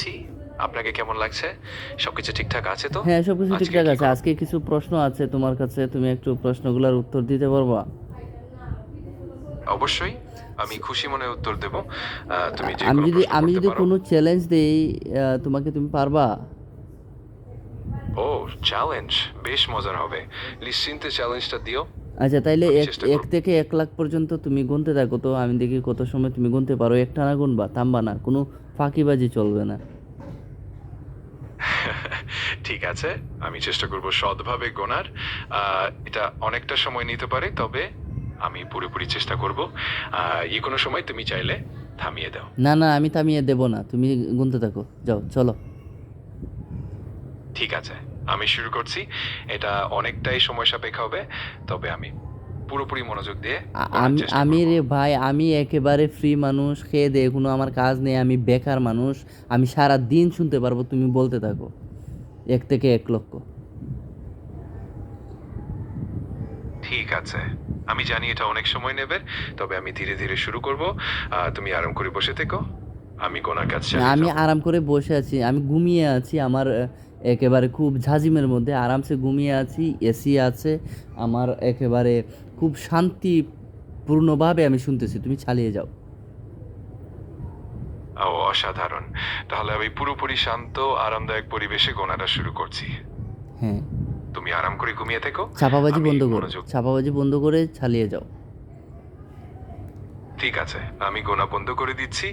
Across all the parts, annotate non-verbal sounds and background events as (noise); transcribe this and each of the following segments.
ছি, আপনাকে কেমন লাগছে? সবকিছু ঠিকঠাক আছে তো? হ্যাঁ সব কিছু আজকে ঠিকঠাক আছে। আজকে কিছু প্রশ্ন আছে তোমার কাছে তুমি একটু প্রশ্নগুলোর উত্তর দিতে পারবা? অবশ্যই। আমি খুশি মনে উত্তর দেব। তুমি যে আমি যদি আমি যদি কোনো চ্যালেঞ্জ দেই তোমাকে তুমি পারবা? ও চ্যালেঞ্জ বেশ মজার হবে। নিশ্চিন্তে চ্যালেঞ্জটা দিও। আচ্ছা তাইলে এক এক থেকে এক লাখ পর্যন্ত তুমি গুনতে থাকো তো আমি দেখি কত সময় তুমি গুনতে পারো। একটা না গুনবা থামবা না কোনো ফাঁকিবাজি চলবে না। (laughs) ঠিক আছে আমি চেষ্টা করব সৎভাবে গোনার। এটা অনেকটা সময় নিতে পারে তবে আমি পুরোপুরি চেষ্টা করব। যে কোনো সময় তুমি চাইলে থামিয়ে দাও। না না আমি থামিয়ে দেব না তুমি গুনতে থাকো। যাও চলো। ঠিক আছে। আমি শুরু করছি। এটা অনেকটাই সময় সাপেক্ষ হবে তবে আমি পুরোপুরি মনোযোগ দিয়ে আমি রে ভাই আমি একেবারে ফ্রি মানুষ খেয়ে দিয়ে কোনো আমার কাজ নেই আমি বেকার মানুষ আমি সারা দিন শুনতে পারব তুমি বলতে থাকো। এক থেকে এক লক্ষ। ঠিক আছে। আমি জানি এটা অনেক সময় নেবে তবে আমি ধীরে ধীরে শুরু করব। তুমি আরাম করে বসে থেকো আমি গোনার কাছে আমি আরাম করে বসে আছি আমি ঘুমিয়ে আছি আমার একেবারে খুব ঝাঁঝিমের মধ্যে আরামসে ঘুমিয়ে আছি এসি আছে। আমার একেবারে খুব শান্তিপূর্ণভাবে আমি শুনতেছি। তুমি চালিয়ে যাও। ও অসাধারণ। তাহলে আমি পুরোপুরি শান্ত আরামদায়ক পরিবেশে গোনাটা শুরু করছি। হ্যাঁ। তুমি আরাম করে ঘুমিয়ে থেকো। ছাপাবাজি বন্ধ করো। ছাপাবাজি বন্ধ করে চালিয়ে যাও। ঠিক আছে আমি গোনা বন্ধ করে দিচ্ছি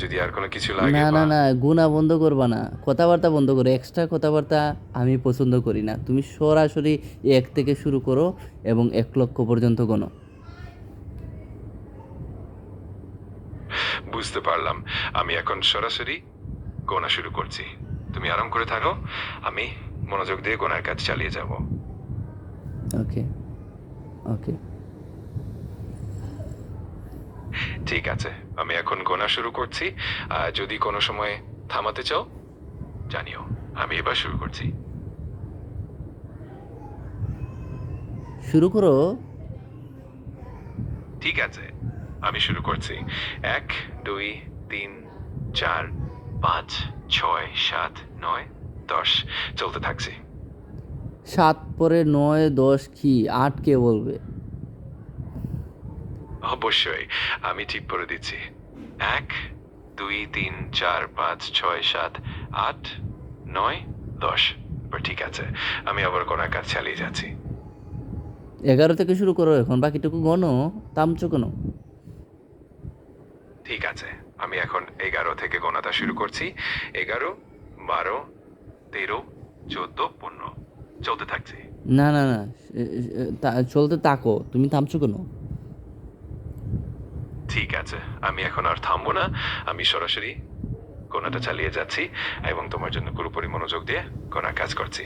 যদি আর কোনো কিছু লাগে না না না গুণা বন্ধ করবা না। কথাবার্তা বন্ধ করো এক্সট্রা কথাবার্তা আমি পছন্দ করি না। তুমি সরাসরি এক থেকে শুরু করো এবং এক লক্ষ পর্যন্ত গোনো বুঝতে পারলাম। আমি এখন সরাসরি গোনা শুরু করছি। তুমি আরাম করে থাকো আমি মনোযোগ দিয়ে গোনার কাজ চালিয়ে যাব। ওকে ওকে ঠিক আছে আমি এখন গোনা শুরু করছি আর যদি কোনো সময় থামাতে চাও জানিও আমি এবার শুরু করছি। শুরু করো। ঠিক আছে আমি শুরু করছি। এক দুই তিন চার পাঁচ ছয় সাত নয় দশ চলতে থাকছি। সাত পরে নয় দশ কি? আট কে বলবে? অবশ্যই আমি ঠিক করে দিচ্ছি। এক দুই তিন চার পাঁচ ছয় সাত আট নয় দশ। ঠিক আছে আমি আবার কোনার কাজ চালিয়ে যাচ্ছি। এগারো থেকে শুরু করো এখন বাকিটুকু গনো তামচো কেন? ঠিক আছে আমি এখন এগারো থেকে গোনাটা শুরু করছি। এগারো বারো তেরো চোদ্দ পনেরো। চলতে থাকছি। না না না চলতে তাকো তুমি থামছো কেন? ঠিক আছে। আমি এখন আর থামবো না। আমি সরাসরি গোনাটা চালিয়ে যাচ্ছি এবং তোমার জন্য পুরোপুরি মনোযোগ দিয়ে গোনার কাজ করছি।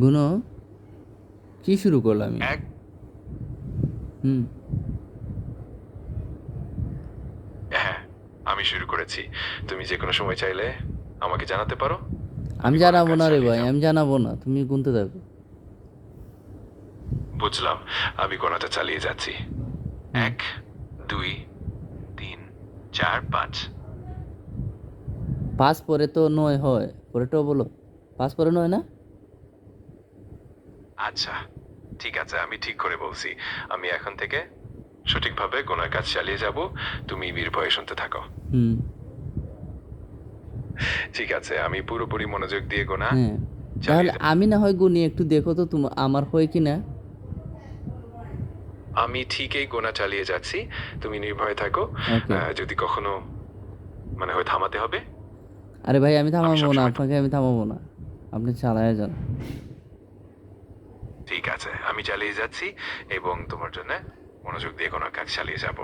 গুণ কি শুরু করলাম এক। হুম। হ্যাঁ আমি শুরু করেছি। তুমি যে কোনো সময় চাইলে আমাকে জানাতে পারো। আমি জানাব না রে ভাই আমি জানাব না। তুমি গুনতে থাকো। বুঝলাম। আমি গোনাটা চালিয়ে যাচ্ছি। এক দুই তিন চার পাঁচ। পাঁচ পরে তো নয় হয়। পরেটাও বলো। পাঁচ পরে নয় না? আচ্ছা ঠিক আছে আমি ঠিক করে বলছি। আমি এখন থেকে সঠিকভাবে গোনার কাজ চালিয়ে যাব। তুমি বীর ভয়ে শুনতে থাকো। হুম। ঠিক আছে আমি পুরোপুরি মনোযোগ দিয়ে গোনা হ্যাঁ। তাহলে আমি না হয় গুনি একটু দেখো তো তোমার আমার হয় কি আমি ঠিকই গোনা চালিয়ে যাচ্ছি। তুমি নির্ভয়ে থাকো। যদি কখনো মানে হয় থামাতে হবে। আরে ভাই আমি থামাবো না আপনাকে আমি থামাবো না। আপনি চালায় যান। ঠিক আছে আমি চালিয়ে যাচ্ছি এবং তোমার জন্য মনোযোগ দিয়ে কোনো কাজ চালিয়ে যাব।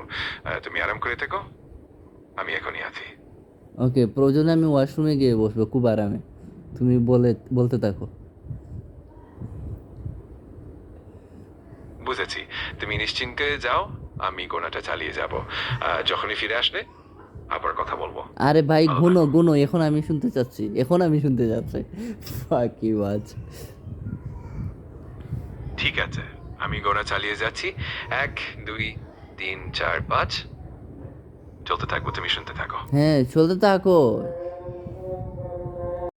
তুমি আরাম করে থেকো। আমি এখনই আছি। ওকে প্রয়োজনে আমি ওয়াশরুমে গিয়ে বসবো খুব আরামে। তুমি বলে বলতে থাকো। বুঝেছি। তুমি নিশ্চিন্তে যাও আমি গোনাটা চালিয়ে যাব। যখনই ফিরে আসবে আবার কথা বলব। আরে ভাই গুনো গুনো এখন আমি শুনতে চাচ্ছি এখন আমি শুনতে যাচ্ছি। ফাঁকি বাজ ঠিক আছে আমি গোনা চালিয়ে যাচ্ছি। এক দুই তিন চার পাঁচ। চলতে থাকব তুমি শুনতে থাকো। হ্যাঁ চলতে থাকো।